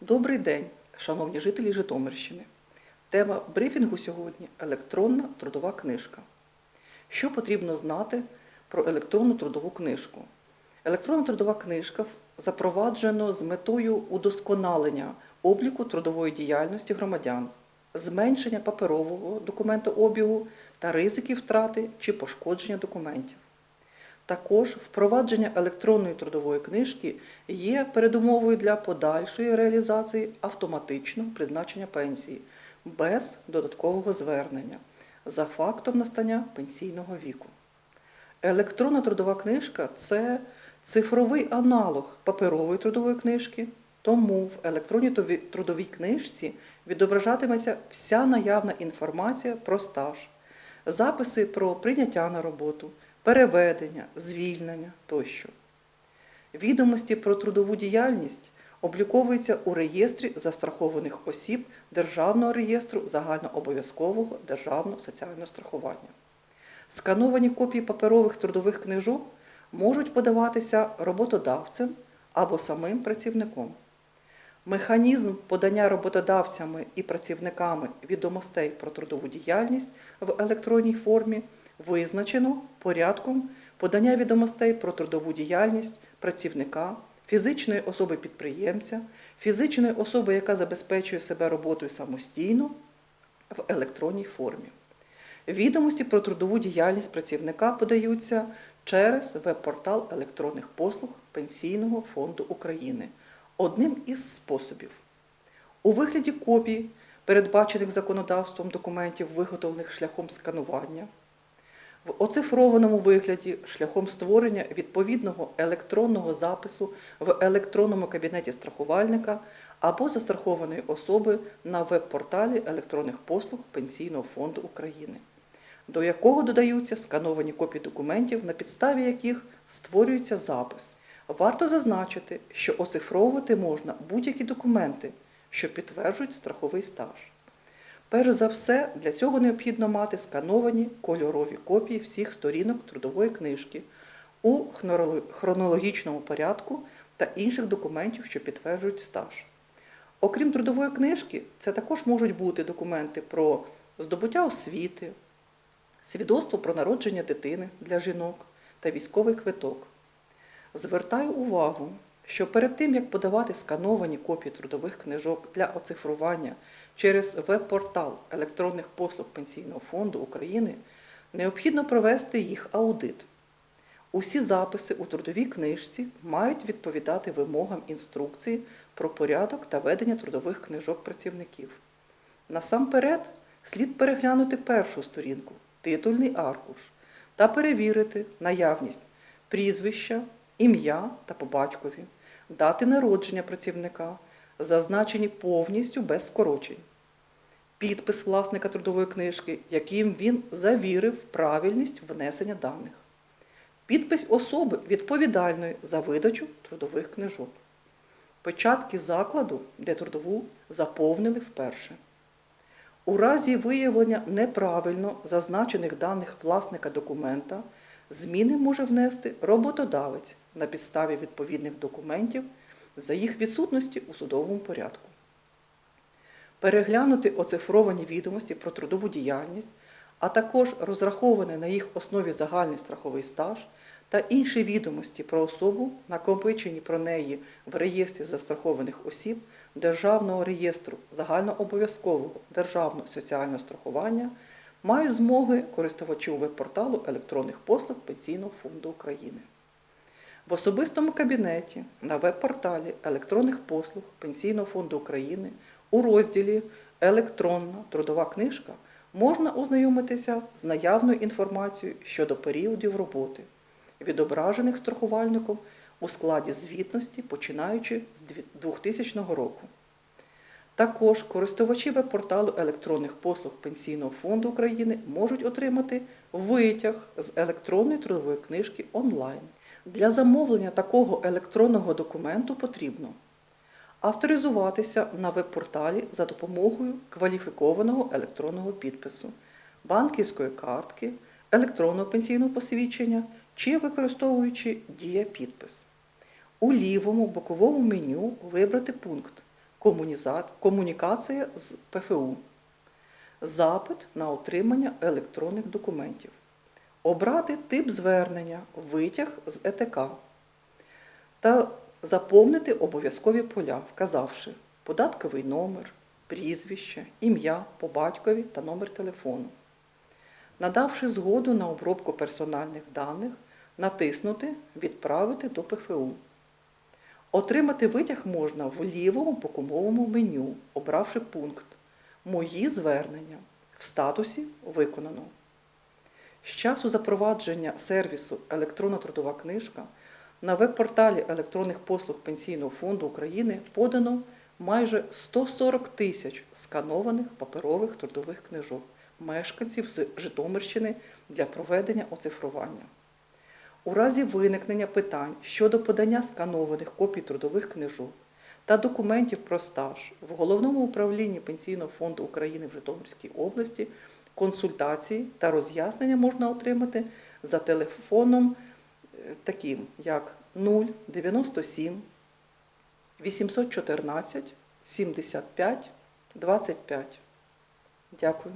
Добрий день, шановні жителі Житомирщини. Тема брифінгу сьогодні електронна трудова книжка. Що потрібно знати про електронну трудову книжку? Електронна трудова книжка запроваджено з метою удосконалення обліку трудової діяльності громадян, зменшення паперового документообігу та ризиків втрати чи пошкодження документів. Також впровадження електронної трудової книжки є передумовою для подальшої реалізації автоматичного призначення пенсії без додаткового звернення за фактом настання пенсійного віку. Електронна трудова книжка це цифровий аналог паперової трудової книжки, тому в електронній трудовій книжці відображатиметься вся наявна інформація про стаж, записи про прийняття на роботу, переведення, звільнення тощо. Відомості про трудову діяльність обліковуються у реєстрі застрахованих осіб Державного реєстру загальнообов'язкового державного соціального страхування. Скановані копії паперових трудових книжок можуть подаватися роботодавцем або самим працівником. Механізм подання роботодавцями і працівниками відомостей про трудову діяльність в електронній формі визначено порядком подання відомостей про трудову діяльність працівника, фізичної особи підприємця, фізичної особи, яка забезпечує себе роботою самостійно в електронній формі. Відомості про трудову діяльність працівника подаються через веб-портал електронних послуг Пенсійного фонду України одним із способів. У вигляді копій, передбачених законодавством документів, виготовлених шляхом сканування, в оцифрованому вигляді шляхом створення відповідного електронного запису в електронному кабінеті страхувальника або застрахованої особи на веб-порталі електронних послуг Пенсійного фонду України, до якого додаються скановані копії документів, на підставі яких створюється запис. Варто зазначити, що оцифровувати можна будь-які документи, що підтверджують страховий стаж. Перш за все, для цього необхідно мати скановані кольорові копії всіх сторінок трудової книжки у хронологічному порядку та інших документів, що підтверджують стаж. Окрім трудової книжки, це також можуть бути документи про здобуття освіти, свідоцтво про народження дитини для жінок та військовий квиток. Звертаю увагу, що перед тим, як подавати скановані копії трудових книжок для оцифрування через веб-портал електронних послуг Пенсійного фонду України, необхідно провести їх аудит. Усі записи у трудовій книжці мають відповідати вимогам інструкції про порядок та ведення трудових книжок працівників. Насамперед, слід переглянути першу сторінку, титульний аркуш, та перевірити наявність прізвища, ім'я та по батькові, дати народження працівника, зазначені повністю без скорочень, підпис власника трудової книжки, яким він завірив правильність внесення даних, підпис особи відповідальної за видачу трудових книжок, печатки закладу, де трудову заповнили вперше. У разі виявлення неправильно зазначених даних власника документа, зміни може внести роботодавець на підставі відповідних документів за їх відсутності у судовому порядку. Переглянути оцифровані відомості про трудову діяльність, а також розрахований на їх основі загальний страховий стаж та інші відомості про особу, накопичені про неї в реєстрі застрахованих осіб Державного реєстру загальнообов'язкового державного соціального страхування мають змоги користувачів веб-порталу електронних послуг Пенсійного фонду України. В особистому кабінеті на веб-порталі електронних послуг Пенсійного фонду України у розділі Електронна трудова книжка можна ознайомитися з наявною інформацією щодо періодів роботи, відображених страхувальником у складі звітності, починаючи з 2000 року. Також користувачі веб-порталу електронних послуг Пенсійного фонду України можуть отримати витяг з електронної трудової книжки онлайн. Для замовлення такого електронного документу потрібно авторизуватися на веб-порталі за допомогою кваліфікованого електронного підпису, банківської картки, електронного пенсійного посвідчення чи використовуючи дія підпис. У лівому боковому меню вибрати пункт комунікація з ПФУ, запит на отримання електронних документів, обрати тип звернення, витяг з ЕТК та заповнити обов'язкові поля, вказавши податковий номер, прізвище, ім'я по батькові та номер телефону. Надавши згоду на обробку персональних даних, натиснути Відправити до ПФУ. Отримати витяг можна в лівому боковому меню, обравши пункт Мої звернення в статусі Виконано. Часу запровадження сервісу Електронна трудова книжка на веб-порталі електронних послуг Пенсійного фонду України подано майже 140 тисяч сканованих паперових трудових книжок мешканців з Житомирщини для проведення оцифрування. У разі виникнення питань щодо подання сканованих копій трудових книжок та документів про стаж в Головному управлінні Пенсійного фонду України в Житомирській області консультації та роз'яснення можна отримати за телефоном е, таким, як 097 814 75 25. Дякую.